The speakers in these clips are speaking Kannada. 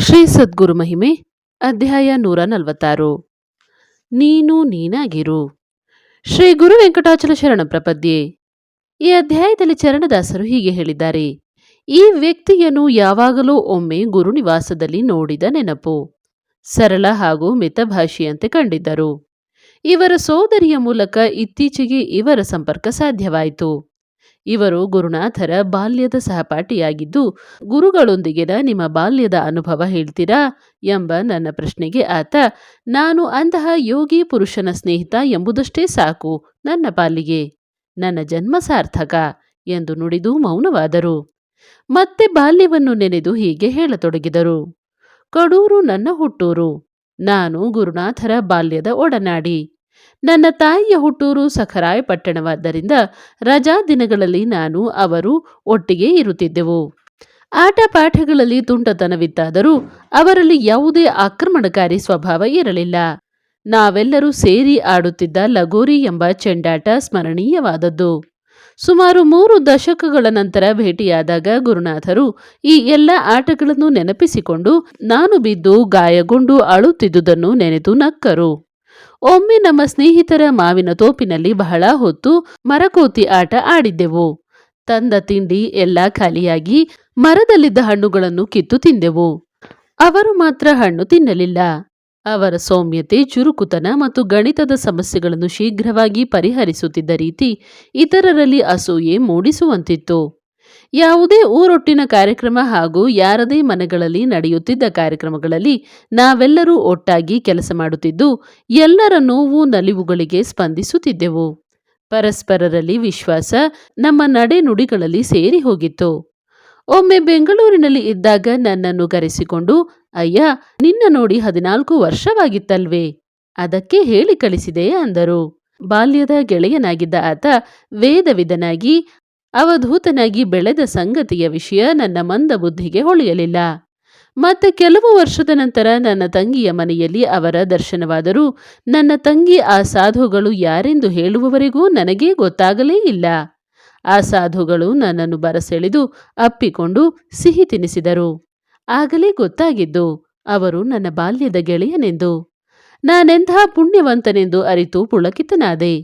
ಶ್ರೀ ಸದ್ಗುರು ಮಹಿಮೆ, ಅಧ್ಯಾಯ ನೂರ ನಲವತ್ತಾರು. ನೀನು ನೀನಾಗಿರು. ಶ್ರೀ ಗುರು ವೆಂಕಟಾಚಲ ಶರಣ ಪ್ರಪದ್ಯೆ. ಈ ಅಧ್ಯಾಯದಲ್ಲಿ ಚರಣದಾಸರು ಹೀಗೆ ಹೇಳಿದ್ದಾರೆ. ಈ ವ್ಯಕ್ತಿಯನ್ನು ಯಾವಾಗಲೂ ಒಮ್ಮೆ ಗುರುನಿವಾಸದಲ್ಲಿ ನೋಡಿದ ನೆನಪು. ಸರಳ ಹಾಗೂ ಮಿತಭಾಷೆಯಂತೆ ಕಂಡಿದ್ದರು. ಇವರ ಸೋದರಿಯ ಮೂಲಕ ಇತ್ತೀಚೆಗೆ ಇವರ ಸಂಪರ್ಕ ಸಾಧ್ಯವಾಯಿತು. ಇವರು ಗುರುನಾಥರ ಬಾಲ್ಯದ ಸಹಪಾಠಿಯಾಗಿದ್ದು, ಗುರುಗಳೊಂದಿಗಿನ ನಿಮ್ಮ ಬಾಲ್ಯದ ಅನುಭವ ಹೇಳ್ತೀರಾ ಎಂಬ ನನ್ನ ಪ್ರಶ್ನೆಗೆ ಆತ, ನಾನು ಅಂತಹ ಯೋಗಿ ಪುರುಷನ ಸ್ನೇಹಿತ ಎಂಬುದಷ್ಟೇ ಸಾಕು ನನ್ನ ಪಾಲಿಗೆ, ನನ್ನ ಜನ್ಮ ಸಾರ್ಥಕ ಎಂದು ನುಡಿದು ಮೌನವಾದರು. ಮತ್ತೆ ಬಾಲ್ಯವನ್ನು ನೆನೆದು ಹೀಗೆ ಹೇಳತೊಡಗಿದರು. ಕಡೂರು ನನ್ನ ಹುಟ್ಟೂರು, ನಾನು ಗುರುನಾಥರ ಬಾಲ್ಯದ ಒಡನಾಡಿ ನನ್ನ ತಾಯಿಯ ಹುಟ್ಟೂರು ಸಖರಾಯ್ ಪಟ್ಟಣವಾದ್ದರಿಂದ ರಜಾ ದಿನಗಳಲ್ಲಿ ನಾನು, ಅವರು ಒಟ್ಟಿಗೆ ಇರುತ್ತಿದ್ದೆವು. ಆಟ ಪಾಠಗಳಲ್ಲಿ ತುಂಟತನವಿತ್ತಾದರೂ ಅವರಲ್ಲಿ ಯಾವುದೇ ಆಕ್ರಮಣಕಾರಿ ಸ್ವಭಾವ ಇರಲಿಲ್ಲ. ನಾವೆಲ್ಲರೂ ಸೇರಿ ಆಡುತ್ತಿದ್ದ ಲಗೋರಿ ಎಂಬ ಚೆಂಡಾಟ ಸ್ಮರಣೀಯವಾದದ್ದು. ಸುಮಾರು ಮೂರು ದಶಕಗಳ ನಂತರ ಭೇಟಿಯಾದಾಗ ಗುರುನಾಥರು ಈ ಎಲ್ಲ ಆಟಗಳನ್ನು ನೆನಪಿಸಿಕೊಂಡು, ನಾನು ಬಿದ್ದು ಗಾಯಗೊಂಡು ಅಳುತ್ತಿದ್ದುದನ್ನು ನೆನೆದು ನಕ್ಕರು. ಒಮ್ಮೆ ನಮ್ಮ ಸ್ನೇಹಿತರ ಮಾವಿನ ತೋಪಿನಲ್ಲಿ ಬಹಳ ಹೊತ್ತು ಮರಕೋತಿ ಆಟ ಆಡಿದ್ದೆವು. ತಂದ ತಿಂಡಿ ಎಲ್ಲ ಖಾಲಿಯಾಗಿ ಮರದಲ್ಲಿದ್ದ ಹಣ್ಣುಗಳನ್ನು ಕಿತ್ತು ತಿಂದೆವು. ಅವರು ಮಾತ್ರ ಹಣ್ಣು ತಿನ್ನಲಿಲ್ಲ. ಅವರ ಸೌಮ್ಯತೆ, ಚುರುಕುತನ ಮತ್ತು ಗಣಿತದ ಸಮಸ್ಯೆಗಳನ್ನು ಶೀಘ್ರವಾಗಿ ಪರಿಹರಿಸುತ್ತಿದ್ದ ರೀತಿ ಇತರರಲ್ಲಿ ಅಸೂಯೆ ಮೂಡಿಸುವಂತಿತ್ತು. ಯಾವುದೇ ಊರೊಟ್ಟಿನ ಕಾರ್ಯಕ್ರಮ ಹಾಗೂ ಯಾರದೇ ಮನೆಗಳಲ್ಲಿ ನಡೆಯುತ್ತಿದ್ದ ಕಾರ್ಯಕ್ರಮಗಳಲ್ಲಿ ನಾವೆಲ್ಲರೂ ಒಟ್ಟಾಗಿ ಕೆಲಸ ಮಾಡುತ್ತಿದ್ದು, ಎಲ್ಲರ ನೋವು ನಲಿವುಗಳಿಗೆ ಸ್ಪಂದಿಸುತ್ತಿದ್ದೆವು. ಪರಸ್ಪರರಲ್ಲಿ ವಿಶ್ವಾಸ ನಮ್ಮ ನಡೆನುಡಿಗಳಲ್ಲಿ ಸೇರಿ ಹೋಗಿತ್ತು. ಒಮ್ಮೆ ಬೆಂಗಳೂರಿನಲ್ಲಿ ಇದ್ದಾಗ ನನ್ನನ್ನು ಕರೆಸಿಕೊಂಡು, ಅಯ್ಯ, ನಿನ್ನ ನೋಡಿ ಹದಿನಾಲ್ಕು ವರ್ಷವಾಗಿತ್ತಲ್ವೇ? ಅದಕ್ಕೆ ಹೇಳಿ ಕಳಿಸಿದೆ, ಅಂದರು. ಬಾಲ್ಯದ ಗೆಳೆಯನಾಗಿದ್ದ ಆತ ವೇದವಿದನಾಗಿ ಅವಧೂತನಾಗಿ ಬೆಳೆದ ಸಂಗತಿಯ ವಿಷಯ ನನ್ನ ಮಂದ ಬುದ್ಧಿಗೆ ಹೊಳೆಯಲಿಲ್ಲ. ಮತ್ತೆ ಕೆಲವು ವರ್ಷದ ನಂತರ ನನ್ನ ತಂಗಿಯ ಮನೆಯಲ್ಲಿ ಅವರ ದರ್ಶನವಾದರೂ ನನ್ನ ತಂಗಿ ಆ ಸಾಧುಗಳು ಯಾರೆಂದು ಹೇಳುವವರೆಗೂ ನನಗೇ ಗೊತ್ತಾಗಲೇ ಇಲ್ಲ. ಆ ಸಾಧುಗಳು ನನ್ನನ್ನು ಬರಸೆಳೆದು ಅಪ್ಪಿಕೊಂಡು ಸಿಹಿ ತಿನಿಸಿದರು. ಆಗಲೇ ಗೊತ್ತಾಗಿದ್ದು, ಅವರು ನನ್ನ ಬಾಲ್ಯದ ಗೆಳೆಯನೆಂದು. ನಾನೆಂಥ ಪುಣ್ಯವಂತನೆಂದು ಅರಿತು ಪುಳಕಿತನಾದೆ.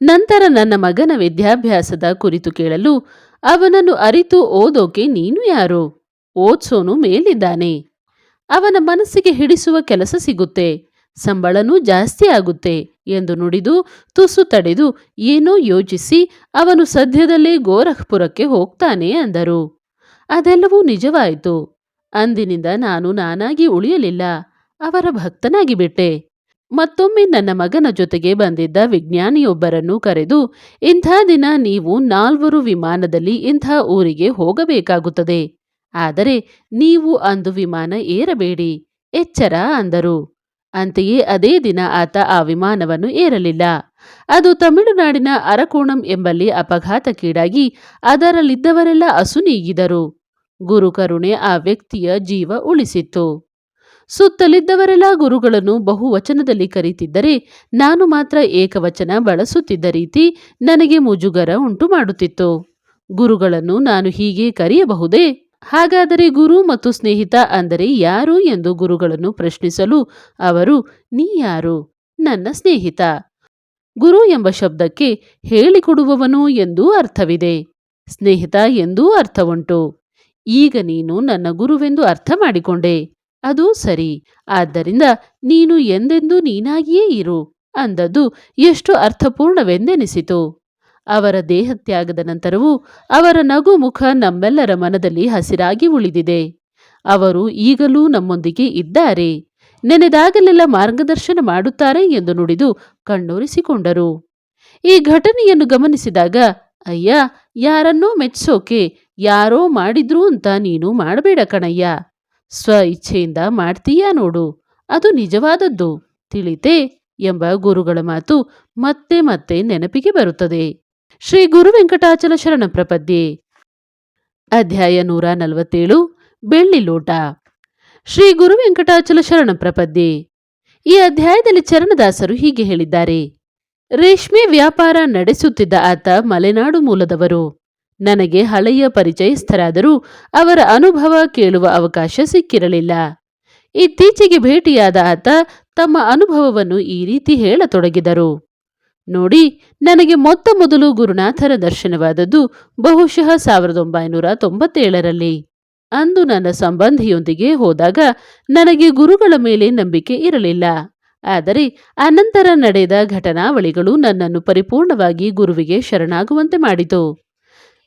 ನಂತರ ನನ್ನ ಮಗನ ವಿದ್ಯಾಭ್ಯಾಸದ ಕುರಿತು ಕೇಳಲು ಅವನನ್ನು ಅರಿತು ಓದೋಕೆ ನೀನು ಯಾರು? ಓದ್ಸೋನು ಮೇಲಿದ್ದಾನೆ. ಅವನ ಮನಸ್ಸಿಗೆ ಹಿಡಿಸುವ ಕೆಲಸ ಸಿಗುತ್ತೆ. ಸಂಬಳನೂ ಜಾಸ್ತಿ ಆಗುತ್ತೆ ಎಂದು ನುಡಿದು ತುಸು ತಡೆದು ಏನೋ ಯೋಚಿಸಿ ಅವನು ಸದ್ಯದಲ್ಲೇ ಗೋರಖ್ಪುರಕ್ಕೆ ಹೋಗ್ತಾನೆ ಅಂದರು. ಅದೆಲ್ಲವೂ ನಿಜವಾಯಿತು. ಅಂದಿನಿಂದ ನಾನು ನಾನಾಗಿ ಉಳಿಯಲಿಲ್ಲ. ಅವರ ಭಕ್ತನಾಗಿ ಬಿಟ್ಟೆ ಮತ್ತೊಮ್ಮೆ ನನ್ನ ಮಗನ ಜೊತೆಗೆ ಬಂದಿದ್ದ ವಿಜ್ಞಾನಿಯೊಬ್ಬರನ್ನು ಕರೆದು, ಇಂಥ ದಿನ ನೀವು ನಾಲ್ವರು ವಿಮಾನದಲ್ಲಿ ಇಂಥ ಊರಿಗೆ ಹೋಗಬೇಕಾಗುತ್ತದೆ. ಆದರೆ ನೀವು ಅಂದು ವಿಮಾನ ಏರಬೇಡಿ, ಎಚ್ಚರ ಅಂದರು. ಅಂತೆಯೇ ಅದೇ ದಿನ ಆತ ಆ ವಿಮಾನವನ್ನು ಏರಲಿಲ್ಲ. ಅದು ತಮಿಳುನಾಡಿನ ಅರಕೋಣಂ ಎಂಬಲ್ಲಿ ಅಪಘಾತಕ್ಕೀಡಾಗಿ ಅದರಲ್ಲಿದ್ದವರೆಲ್ಲ ಅಸುನೀಗಿದರು. ಗುರುಕರುಣೆ ಆ ವ್ಯಕ್ತಿಯ ಜೀವ ಉಳಿಸಿತ್ತು. ಸುತ್ತಲಿದ್ದವರೆಲ್ಲ ಗುರುಗಳನ್ನು ಬಹುವಚನದಲ್ಲಿ ಕರೀತಿದ್ದರೆ ನಾನು ಮಾತ್ರ ಏಕವಚನ ಬಳಸುತ್ತಿದ್ದ ರೀತಿ ನನಗೆ ಮುಜುಗರ ಉಂಟು ಮಾಡುತ್ತಿತ್ತು. ಗುರುಗಳನ್ನು ನಾನು ಹೀಗೆ ಕರೆಯಬಹುದೇ? ಹಾಗಾದರೆ ಗುರು ಮತ್ತು ಸ್ನೇಹಿತ ಅಂದರೆ ಯಾರು ಎಂದು ಗುರುಗಳನ್ನು ಪ್ರಶ್ನಿಸಲು ಅವರು, ನೀ ಯಾರು? ನನ್ನ ಸ್ನೇಹಿತ? ಗುರು ಎಂಬ ಶಬ್ದಕ್ಕೆ ಹೇಳಿಕೊಡುವವನು ಎಂದೂ ಅರ್ಥವಿದೆ. ಸ್ನೇಹಿತ ಎಂದೂ ಅರ್ಥವುಂಟು. ಈಗ ನೀನು ನನ್ನ ಗುರುವೆಂದು ಅರ್ಥ ಮಾಡಿಕೊಂಡೆ. ಅದು ಸರಿ. ಆದ್ದರಿಂದ ನೀನು ಎಂದೆಂದೂ ನೀನಾಗಿಯೇ ಇರು ಅಂದದ್ದು ಎಷ್ಟು ಅರ್ಥಪೂರ್ಣವೆಂದೆನಿಸಿತು. ಅವರ ದೇಹತ್ಯಾಗದ ನಂತರವೂ ಅವರ ನಗು ಮುಖ ನಮ್ಮೆಲ್ಲರ ಮನದಲ್ಲಿ ಹಸಿರಾಗಿ ಉಳಿದಿದೆ. ಅವರು ಈಗಲೂ ನಮ್ಮೊಂದಿಗೆ ಇದ್ದಾರೆ. ನೆನೆದಾಗಲೆಲ್ಲ ಮಾರ್ಗದರ್ಶನ ಮಾಡುತ್ತಾರೆ ಎಂದು ನುಡಿದು ಕಣ್ಣೋರಿಸಿಕೊಂಡರು. ಈ ಘಟನೆಯನ್ನು ಗಮನಿಸಿದಾಗ, ಅಯ್ಯ, ಯಾರನ್ನೋ ಮೆಚ್ಚೋಕೆ ಯಾರೋ ಮಾಡಿದ್ರು ಅಂತ ನೀನು ಮಾಡಬೇಡ ಕಣಯ್ಯ. ಸ್ವ ಇಚ್ಛೆಯಿಂದ ಮಾಡ್ತೀಯಾ ನೋಡು, ಅದು ನಿಜವಾದದ್ದು, ತಿಳಿತೆ ಎಂಬ ಗುರುಗಳ ಮಾತು ಮತ್ತೆ ಮತ್ತೆ ನೆನಪಿಗೆ ಬರುತ್ತದೆ. ಶ್ರೀ ಗುರು ವೆಂಕಟಾಚಲ ಶರಣ ಪ್ರಪದ್ಯೆ. ಅಧ್ಯಾಯ ನೂರ ನಲವತ್ತೇಳು, ಬೆಳ್ಳಿ ಲೋಟ. ಶ್ರೀ ಗುರು ವೆಂಕಟಾಚಲ ಶರಣ ಪ್ರಪದ್ಯೆ. ಈ ಅಧ್ಯಾಯದಲ್ಲಿ ಚರಣದಾಸರು ಹೀಗೆ ಹೇಳಿದ್ದಾರೆ. ರೇಷ್ಮೆ ವ್ಯಾಪಾರ ನಡೆಸುತ್ತಿದ್ದ ಆತ ಮಲೆನಾಡು ಮೂಲದವರು. ನನಗೆ ಹಳೆಯ ಪರಿಚಯಸ್ಥರಾದರೂ ಅವರ ಅನುಭವ ಕೇಳುವ ಅವಕಾಶ ಸಿಕ್ಕಿರಲಿಲ್ಲ. ಇತ್ತೀಚೆಗೆ ಭೇಟಿಯಾದ ಆತ ತಮ್ಮ ಅನುಭವವನ್ನು ಈ ರೀತಿ ಹೇಳತೊಡಗಿದರು. ನೋಡಿ, ನನಗೆ ಮೊತ್ತ ಮೊದಲು ಗುರುನಾಥರ ದರ್ಶನವಾದದ್ದು ಬಹುಶಃ ಸಾವಿರದ ಒಂಬೈನೂರ ತೊಂಬತ್ತೇಳರಲ್ಲಿ. ಅಂದು ನನ್ನ ಸಂಬಂಧಿಯೊಂದಿಗೆ ಹೋದಾಗ ನನಗೆ ಗುರುಗಳ ಮೇಲೆ ನಂಬಿಕೆ ಇರಲಿಲ್ಲ. ಆದರೆ ಅನಂತರ ನಡೆದ ಘಟನಾವಳಿಗಳು ನನ್ನನ್ನು ಪರಿಪೂರ್ಣವಾಗಿ ಗುರುವಿಗೆ ಶರಣಾಗುವಂತೆ ಮಾಡಿತು.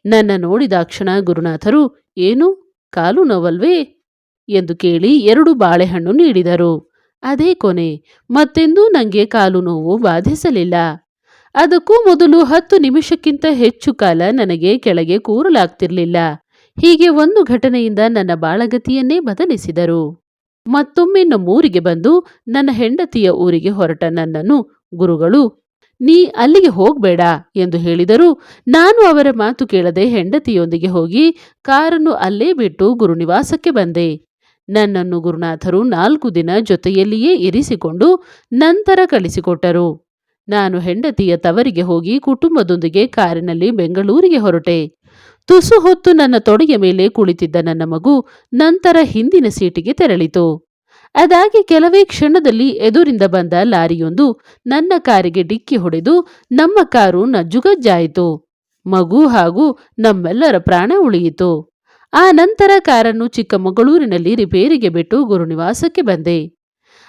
ನನ್ನ ನೋಡಿದಾಕ್ಷಣ ಗುರುನಾಥರು, ಏನು? ಕಾಲು ನೋವಲ್ವೇ? ಎಂದು ಕೇಳಿ ಎರಡು ಬಾಳೆಹಣ್ಣು ನೀಡಿದರು. ಅದೇ ಕೊನೆ. ಮತ್ತೆಂದೂ ನನಗೆ ಕಾಲು ನೋವು ಬಾಧಿಸಲಿಲ್ಲ. ಅದಕ್ಕೂ ಮೊದಲು ಹತ್ತು ನಿಮಿಷಕ್ಕಿಂತ ಹೆಚ್ಚು ಕಾಲ ನನಗೆ ಕೆಳಗೆ ಕೂರಲಾಗ್ತಿರ್ಲಿಲ್ಲ. ಹೀಗೆ ಒಂದು ಘಟನೆಯಿಂದ ನನ್ನ ಬಾಳಗತಿಯನ್ನೇ ಬದಲಿಸಿದರು. ಮತ್ತೊಮ್ಮೆ ನಮ್ಮೂರಿಗೆ ಬಂದು ನನ್ನ ಹೆಂಡತಿಯ ಊರಿಗೆ ಹೊರಟ ನನ್ನನ್ನು ಗುರುಗಳು ನೀ ಅಲ್ಲಿಗೆ ಹೋಗ್ಬೇಡ ಎಂದು ಹೇಳಿದರು. ನಾನು ಅವರ ಮಾತು ಕೇಳದೆ ಹೆಂಡತಿಯೊಂದಿಗೆ ಹೋಗಿ ಕಾರನ್ನು ಅಲ್ಲೇ ಬಿಟ್ಟು ಗುರುನಿವಾಸಕ್ಕೆ ಬಂದೆ. ನನ್ನನ್ನು ಗುರುನಾಥರು ನಾಲ್ಕು ದಿನ ಜೊತೆಯಲ್ಲಿಯೇ ಇರಿಸಿಕೊಂಡು ನಂತರ ಕಳಿಸಿಕೊಟ್ಟರು. ನಾನು ಹೆಂಡತಿಯ ತವರಿಗೆ ಹೋಗಿ ಕುಟುಂಬದೊಂದಿಗೆ ಕಾರಿನಲ್ಲಿ ಬೆಂಗಳೂರಿಗೆ ಹೊರಟೆ. ತುಸು ಹೊತ್ತು ನನ್ನ ತೊಡೆಯ ಮೇಲೆ ಕುಳಿತಿದ್ದ ನನ್ನ ಮಗು ನಂತರ ಹಿಂದಿನ ಸೀಟಿಗೆ ತೆರಳಿತು. ಅದಾಗಿ ಕೆಲವೇ ಕ್ಷಣದಲ್ಲಿ ಎದುರಿಂದ ಬಂದ ಲಾರಿಯೊಂದು ನನ್ನ ಕಾರಿಗೆ ಡಿಕ್ಕಿ ಹೊಡೆದು ನಮ್ಮ ಕಾರು ನಜ್ಜುಗಜ್ಜಾಯಿತು ಮಗು ಹಾಗೂ ನಮ್ಮೆಲ್ಲರ ಪ್ರಾಣ ಉಳಿಯಿತು. ಆ ನಂತರ ಕಾರನ್ನು ಚಿಕ್ಕಮಗಳೂರಿನಲ್ಲಿ ರಿಪೇರಿಗೆ ಬಿಟ್ಟು ಗುರುನಿವಾಸಕ್ಕೆ ಬಂದೆ.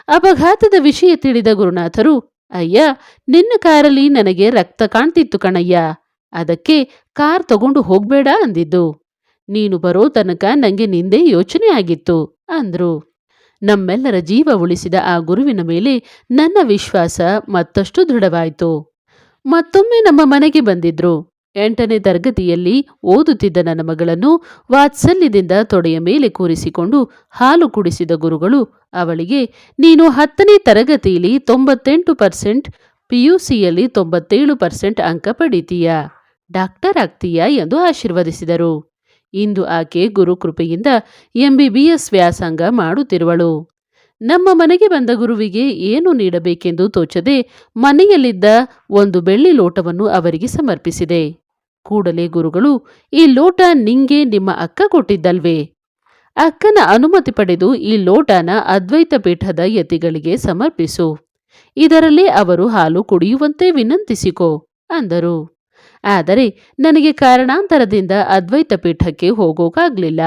ಅಪಘಾತದ ವಿಷಯ ತಿಳಿದ ಗುರುನಾಥರು, ಅಯ್ಯ, ನಿನ್ನ ಕಾರಲ್ಲಿ ನನಗೆ ರಕ್ತ ಕಾಣ್ತಿತ್ತು ಕಣಯ್ಯ. ಅದಕ್ಕೆ ಕಾರ್ ತಗೊಂಡು ಹೋಗ್ಬೇಡ ಅಂದಿದ್ದು. ನೀನು ಬರೋ ತನಕ ನನಗೆ ನಿಂದೇ ಯೋಚನೆ ಆಗಿತ್ತು ಅಂದ್ರು. ನಮ್ಮೆಲ್ಲರ ಜೀವ ಉಳಿಸಿದ ಆ ಗುರುವಿನ ಮೇಲೆ ನನ್ನ ವಿಶ್ವಾಸ ಮತ್ತಷ್ಟು ದೃಢವಾಯಿತು. ಮತ್ತೊಮ್ಮೆ ನಮ್ಮ ಮನೆಗೆ ಬಂದಿದ್ರು. ಎಂಟನೇ ತರಗತಿಯಲ್ಲಿ ಓದುತ್ತಿದ್ದ ನನ್ನ ಮಗಳನ್ನು ವಾತ್ಸಲ್ಯದಿಂದ ತೊಡೆಯ ಮೇಲೆ ಕೂರಿಸಿಕೊಂಡು ಹಾಲು ಕುಡಿಸಿದ ಗುರುಗಳು, ಅವಳಿಗೆ, ನೀನು ಹತ್ತನೇ ತರಗತಿಯಲ್ಲಿ ತೊಂಬತ್ತೆಂಟು ಪರ್ಸೆಂಟ್ ಪಿಯುಸಿಯಲ್ಲಿ ತೊಂಬತ್ತೇಳು ಪರ್ಸೆಂಟ್ ಅಂಕ ಪಡಿತೀಯಾ? ಡಾಕ್ಟರ್ ಆಗ್ತೀಯಾ? ಎಂದು ಆಶೀರ್ವದಿಸಿದರು. ಇಂದು ಆಕೆ ಗುರುಕೃಪೆಯಿಂದ ಎಂಬಿಬಿಎಸ್ ವ್ಯಾಸಂಗ ಮಾಡುತ್ತಿರುವಳು. ನಮ್ಮ ಮನೆಗೆ ಬಂದ ಗುರುವಿಗೆ ಏನು ನೀಡಬೇಕೆಂದು ತೋಚದೆ ಮನೆಯಲ್ಲಿದ್ದ ಒಂದು ಬೆಳ್ಳಿ ಲೋಟವನ್ನು ಅವರಿಗೆ ಸಮರ್ಪಿಸಿದೆ. ಕೂಡಲೇ ಗುರುಗಳು, ಈ ಲೋಟ ನಿಂಗೆ ನಿಮ್ಮ ಅಕ್ಕ ಕೊಟ್ಟಿದ್ದಲ್ವೇ? ಅಕ್ಕನ ಅನುಮತಿ ಪಡೆದು ಈ ಲೋಟನ ಅದ್ವೈತ ಪೀಠದ ಯತಿಗಳಿಗೆ ಸಮರ್ಪಿಸು. ಇದರಲ್ಲಿ ಅವರು ಹಾಲು ಕುಡಿಯುವಂತೆ ವಿನಂತಿಸಿಕೋ, ಅಂದರು. ಆದರೆ ನನಗೆ ಕಾರಣಾಂತರದಿಂದ ಅದ್ವೈತ ಪೀಠಕ್ಕೆ ಹೋಗೋಕಾಗ್ಲಿಲ್ಲ.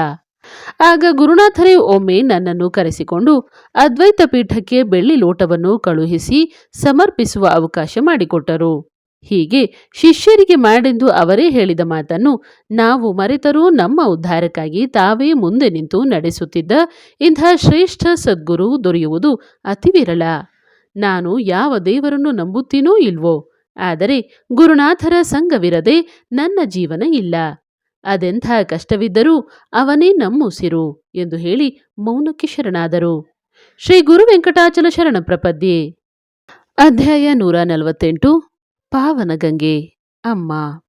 ಆಗ ಗುರುನಾಥರೇ ಒಮ್ಮೆ ನನ್ನನ್ನು ಕರೆಸಿಕೊಂಡು ಅದ್ವೈತ ಪೀಠಕ್ಕೆ ಬೆಳ್ಳಿ ಲೋಟವನ್ನು ಕಳುಹಿಸಿ ಸಮರ್ಪಿಸುವ ಅವಕಾಶ ಮಾಡಿಕೊಟ್ಟರು. ಹೀಗೆ ಶಿಷ್ಯರಿಗೆ ಮಾಡೆಂದು ಅವರೇ ಹೇಳಿದ ಮಾತನ್ನು ನಾವು ಮರೆತರೂ ನಮ್ಮ ಉದ್ಧಾರಕ್ಕಾಗಿ ತಾವೇ ಮುಂದೆ ನಿಂತು ನಡೆಸುತ್ತಿದ್ದ ಇಂಥ ಶ್ರೇಷ್ಠ ಸದ್ಗುರು ದೊರೆಯುವುದು ಅತಿ ವಿರಳ ನಾನು ಯಾವ ದೇವರನ್ನು ನಂಬುತ್ತೀನೋ ಇಲ್ವೋ ಆದರೆ ಗುರುನಾಥರ ಸಂಘವಿರದೆ ನನ್ನ ಜೀವನ ಇಲ್ಲ. ಅದೆಂಥ ಕಷ್ಟವಿದ್ದರೂ ಅವನೇ ನಮ್ಮುಸಿರು ಎಂದು ಹೇಳಿ ಮೌನಕ್ಕೆ ಶರಣಾದರು. ಶ್ರೀ ಗುರು ವೆಂಕಟಾಚಲ ಶರಣ ಪ್ರಪದ್ಯೆ. ಅಧ್ಯಾಯ ನೂರ ನಲವತ್ತೆಂಟು. ಪಾವನಗಂಗೆ ಅಮ್ಮ.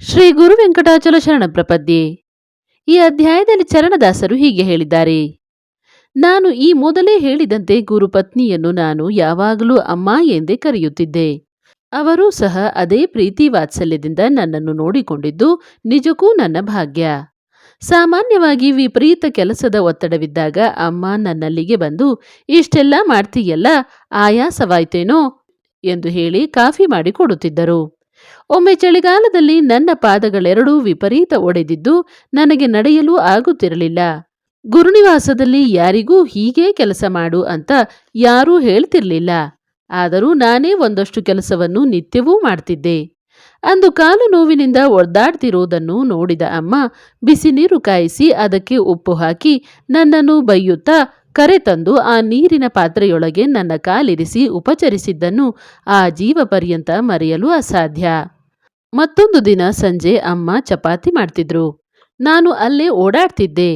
ಶ್ರೀ ಗುರು ವೆಂಕಟಾಚಲ ಶರಣ ಪ್ರಪದ್ಯೆ. ಈ ಅಧ್ಯಾಯದಲ್ಲಿ ಚರಣದಾಸರು ಹೀಗೆ ಹೇಳಿದ್ದಾರೆ. ನಾನು ಈ ಮೊದಲೇ ಹೇಳಿದಂತೆ ಗುರುಪತ್ನಿಯನ್ನು ನಾನು ಯಾವಾಗಲೂ ಅಮ್ಮ ಎಂದೇ ಕರೆಯುತ್ತಿದ್ದೆ. ಅವರೂ ಸಹ ಅದೇ ಪ್ರೀತಿ ವಾತ್ಸಲ್ಯದಿಂದ ನನ್ನನ್ನು ನೋಡಿಕೊಂಡಿದ್ದು ನಿಜಕ್ಕೂ ನನ್ನ ಭಾಗ್ಯ. ಸಾಮಾನ್ಯವಾಗಿ ವಿಪರೀತ ಕೆಲಸದ ಒತ್ತಡವಿದ್ದಾಗ ಅಮ್ಮ ನನ್ನಲ್ಲಿಗೆ ಬಂದು, ಇಷ್ಟೆಲ್ಲ ಮಾಡ್ತೀಯಲ್ಲ, ಆಯಾಸವಾಯ್ತೇನೋ? ಎಂದು ಹೇಳಿ ಕಾಫಿ ಮಾಡಿ ಕೊಡುತ್ತಿದ್ದರು. ಒಮ್ಮೆ ಚಳಿಗಾಲದಲ್ಲಿ ನನ್ನ ಪಾದಗಳೆರಡೂ ವಿಪರೀತ ಒಡೆದಿದ್ದು ನನಗೆ ನಡೆಯಲು ಆಗುತ್ತಿರಲಿಲ್ಲ. ಗುರುನಿವಾಸದಲ್ಲಿ ಯಾರಿಗೂ ಹೀಗೇ ಕೆಲಸ ಮಾಡು ಅಂತ ಯಾರೂ ಹೇಳ್ತಿರ್ಲಿಲ್ಲ. ಆದರೂ ನಾನೇ ಒಂದಷ್ಟು ಕೆಲಸವನ್ನು ನಿತ್ಯವೂ ಮಾಡ್ತಿದ್ದೆ. ಅಂದು ಕಾಲು ನೋವಿನಿಂದ ಒದ್ದಾಡ್ತಿರೋದನ್ನು ನೋಡಿದ ಅಮ್ಮ ಬಿಸಿ ನೀರು ಕಾಯಿಸಿ ಅದಕ್ಕೆ ಉಪ್ಪು ಹಾಕಿ ನನ್ನನ್ನು ಬೈಯುತ್ತಾ ಕರೆತಂದು ಆ ನೀರಿನ ಪಾತ್ರೆಯೊಳಗೆ ನನ್ನ ಕಾಲಿರಿಸಿ ಉಪಚರಿಸಿದ್ದನ್ನು ಆ ಜೀವ ಪರ್ಯಂತ ಮರೆಯಲು ಅಸಾಧ್ಯ. ಮತ್ತೊಂದು ದಿನ ಸಂಜೆ ಅಮ್ಮ ಚಪಾತಿ ಮಾಡ್ತಿದ್ರು. ನಾನು ಅಲ್ಲೇ ಓಡಾಡ್ತಿದ್ದೆ.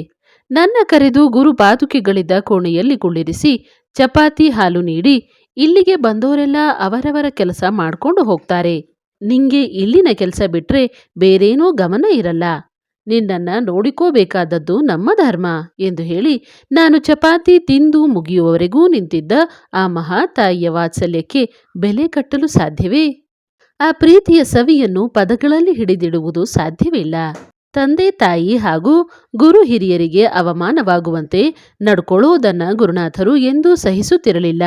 ನನ್ನ ಕರೆದು ಗುರು ಪಾದುಕೆಗಳಿದ್ದ ಕೋಣೆಯಲ್ಲಿ ಕುಳ್ಳಿರಿಸಿ ಚಪಾತಿ ಹಾಲು ನೀಡಿ ಇಲ್ಲಿಗೆ ಬಂದವರೆಲ್ಲ ಅವರವರ ಕೆಲಸ ಮಾಡ್ಕೊಂಡು ಹೋಗ್ತಾರೆ. ನಿಂಗೆ ಇಲ್ಲಿನ ಕೆಲಸ ಬಿಟ್ರೆ ಬೇರೇನೂ ಗಮನ ಇರಲ್ಲ. ನಿನ್ನನ್ನ ನೋಡಿಕೋಬೇಕಾದದ್ದು ನಮ್ಮ ಧರ್ಮ ಎಂದು ಹೇಳಿ ನಾನು ಚಪಾತಿ ತಿಂದು ಮುಗಿಯುವವರೆಗೂ ನಿಂತಿದ್ದ ಆ ಮಹಾತಾಯಿಯ ವಾತ್ಸಲ್ಯಕ್ಕೆ ಬೆಲೆ ಕಟ್ಟಲು ಸಾಧ್ಯವೇ? ಆ ಪ್ರೀತಿಯ ಸವಿಯನ್ನು ಪದಗಳಲ್ಲಿ ಹಿಡಿದಿಡುವುದು ಸಾಧ್ಯವಿಲ್ಲ. ತಂದೆ ತಾಯಿ ಹಾಗೂ ಗುರು ಹಿರಿಯರಿಗೆ ಅವಮಾನವಾಗುವಂತೆ ನಡ್ಕೊಳ್ಳುವುದನ್ನು ಗುರುನಾಥರು ಎಂದೂ ಸಹಿಸುತ್ತಿರಲಿಲ್ಲ.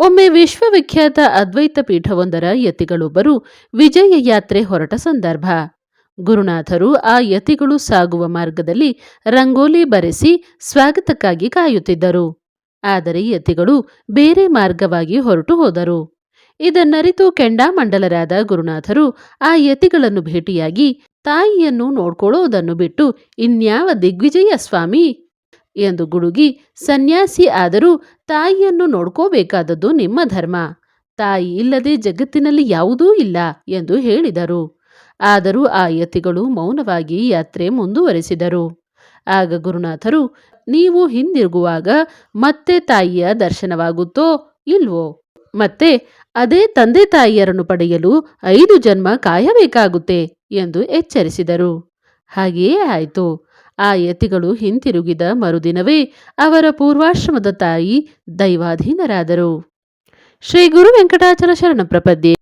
ಒಮ್ಮೆ ವಿಶ್ವವಿಖ್ಯಾತ ಅದ್ವೈತ ಪೀಠವೊಂದರ ಯತಿಗಳೊಬ್ಬರು ವಿಜಯ ಯಾತ್ರೆ ಹೊರಟ ಸಂದರ್ಭ. ಗುರುನಾಥರು ಆ ಯತಿಗಳು ಸಾಗುವ ಮಾರ್ಗದಲ್ಲಿ ರಂಗೋಲಿ ಬರೆಸಿ ಸ್ವಾಗತಕ್ಕಾಗಿ ಕಾಯುತ್ತಿದ್ದರು. ಆದರೆ ಯತಿಗಳು ಬೇರೆ ಮಾರ್ಗವಾಗಿ ಹೊರಟು ಹೋದರು. ಇದನ್ನರಿತು ಕೆಂಡಾಮಂಡಲರಾದ ಗುರುನಾಥರು ಆ ಯತಿಗಳನ್ನು ಭೇಟಿಯಾಗಿ ತಾಯಿಯನ್ನು ನೋಡ್ಕೊಳ್ಳೋದನ್ನು ಬಿಟ್ಟು ಇನ್ಯಾವ ದಿಗ್ವಿಜಯ ಸ್ವಾಮಿ ಎಂದು ಗುಡುಗಿ, ಸನ್ಯಾಸಿ ಆದರೂ ತಾಯಿಯನ್ನು ನೋಡ್ಕೋಬೇಕಾದದ್ದು ನಿಮ್ಮ ಧರ್ಮ. ತಾಯಿ ಇಲ್ಲದೆ ಜಗತ್ತಿನಲ್ಲಿ ಯಾವುದೂ ಇಲ್ಲ ಎಂದು ಹೇಳಿದರು. ಆದರೂ ಆ ಯತಿಗಳು ಮೌನವಾಗಿ ಯಾತ್ರೆ ಮುಂದುವರೆಸಿದರು. ಆಗ ಗುರುನಾಥರು, ನೀವು ಹಿಂದಿರುಗುವಾಗ ಮತ್ತೆ ತಾಯಿಯ ದರ್ಶನವಾಗುತ್ತೋ ಇಲ್ವೋ? ಮತ್ತೆ ಅದೇ ತಂದೆ ತಾಯಿಯರನ್ನು ಪಡೆಯಲು ಐದು ಜನ್ಮ ಕಾಯಬೇಕಾಗುತ್ತೆ ಎಂದು ಎಚ್ಚರಿಸಿದರು. ಹಾಗೆಯೇ ಆಯಿತು. ಆ ಯತಿಗಳು ಹಿಂತಿರುಗಿದ ಮರುದಿನವೇ ಅವರ ಪೂರ್ವಾಶ್ರಮದ ತಾಯಿ ದೈವಾಧೀನರಾದರು. ಶ್ರೀ ಗುರು ವೆಂಕಟಾಚಲ ಶರಣ ಪ್ರಪದ್ಯೆ